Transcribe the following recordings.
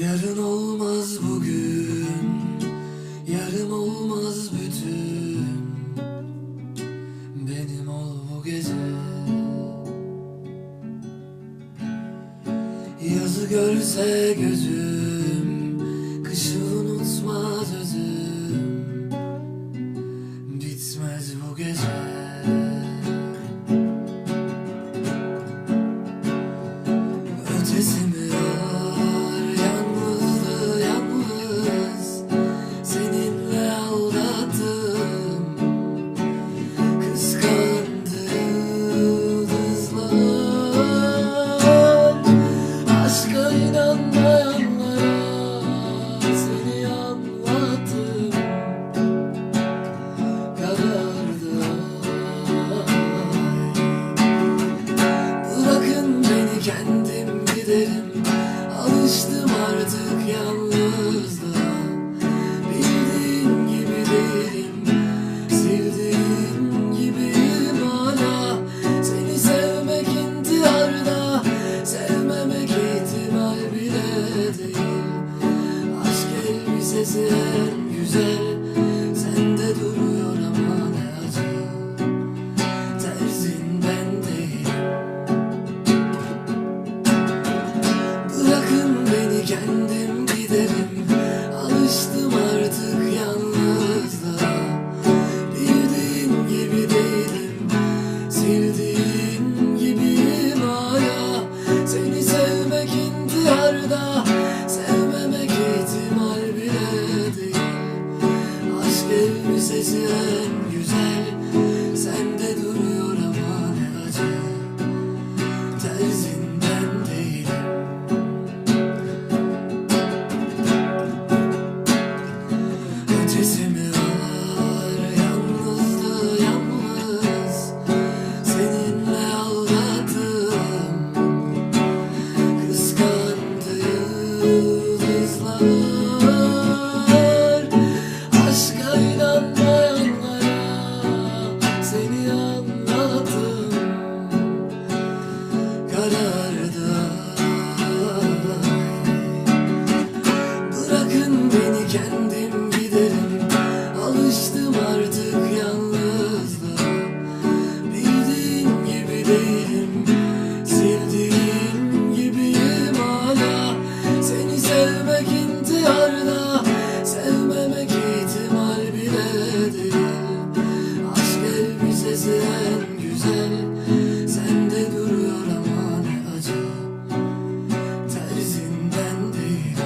Yarın olmaz bugün. Yarım olmaz bütün. Benim ol bu gece. Yazı görse gözüm. Sevmek intiharda Sevmemek ihtimal bile değil Aşk elbisesi en güzel Sende duruyor ama ne acı. Terzinden değil.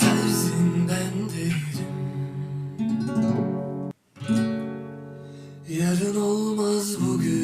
Terzinden değilim Yarın olmaz bugün.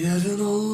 Yet an all.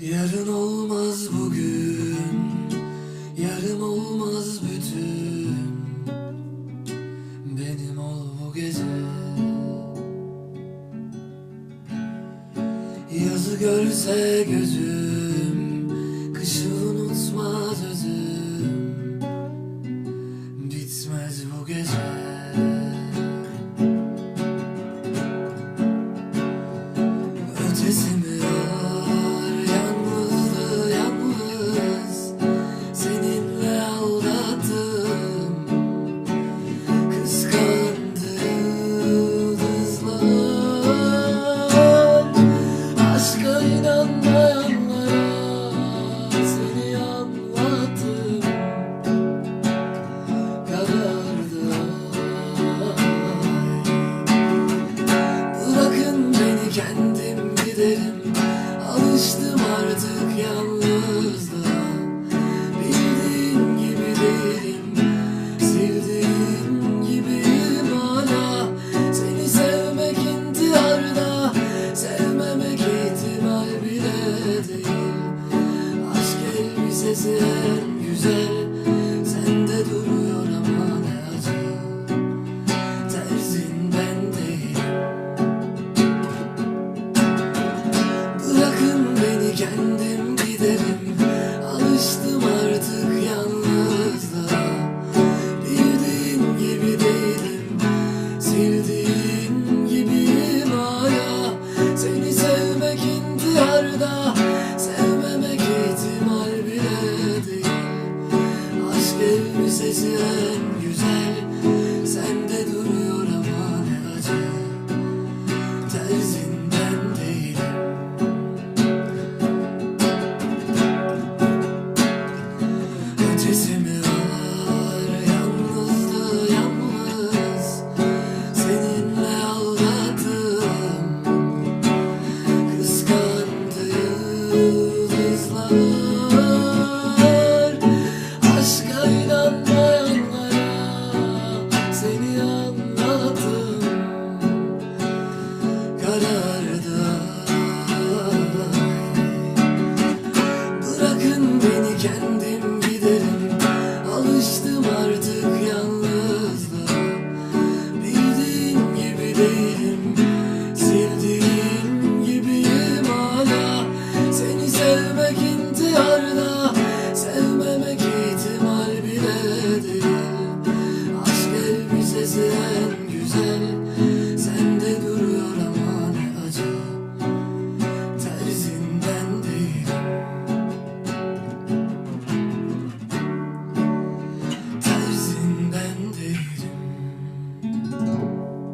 Yarın olmaz bugün Yarım olmaz bütün. Benim ol bu gece. Yazı görse gözüm. da da